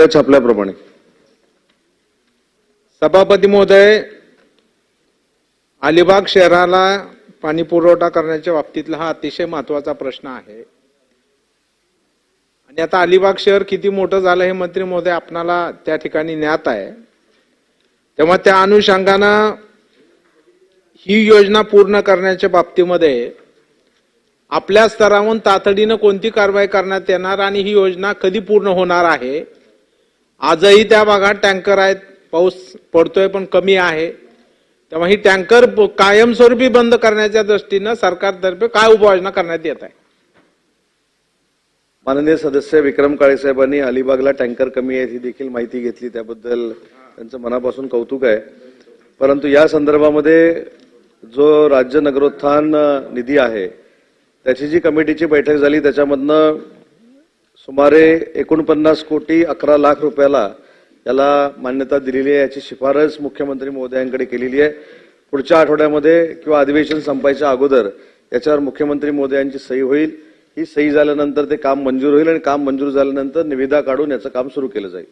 त्या छापल्याप्रमाणे. सभापती महोदय अलिबाग शहराला पाणी पुरवठा करण्याच्या बाबतीतला हा अतिशय महत्त्वाचा प्रश्न आहे. आणि आता अलिबाग शहर किती मोठं झालं हे मंत्री महोदय आपणाला त्या ठिकाणी ज्ञात आहे. तेव्हा त्या अनुषंगानं ही योजना पूर्ण करण्याच्या बाबतीमध्ये आपल्या स्तरावरून तातडीनं कोणती कारवाई करण्यात येणार आणि ही योजना कधी पूर्ण होणार आहे आजही त्या भागात टँकर आहेत. पाऊस पडतोय पण कमी आहे. तेव्हा ही टँकर कायमस्वरूपी बंद करण्याच्या दृष्टीनं सरकारतर्फे काय उपाययोजना करण्यात येत आहे? माननीय सदस्य विक्रम काळे साहेबांनी अलिबागला टँकर कमी आहेत ही देखील माहिती घेतली. त्याबद्दल त्यांचं मनापासून कौतुक आहे. परंतु या संदर्भामध्ये जो राज्य नगरोत्थान निधी आहे त्याची जी कमिटीची बैठक झाली त्याच्यामधनं सुमारे एकोणपन्नास कोटी अकरा लाख रुपयाला याला मान्यता दिलेली आहे. याची शिफारस मुख्यमंत्री महोदयांकडे केलेली आहे. पुढच्या आठवड्यामध्ये किंवा अधिवेशन संपायच्या अगोदर याच्यावर मुख्यमंत्री महोदयांची सही होईल. ही सही झाल्यानंतर ते काम मंजूर होईल आणि काम मंजूर झाल्यानंतर निविदा काढून याचं काम सुरू केलं जाईल.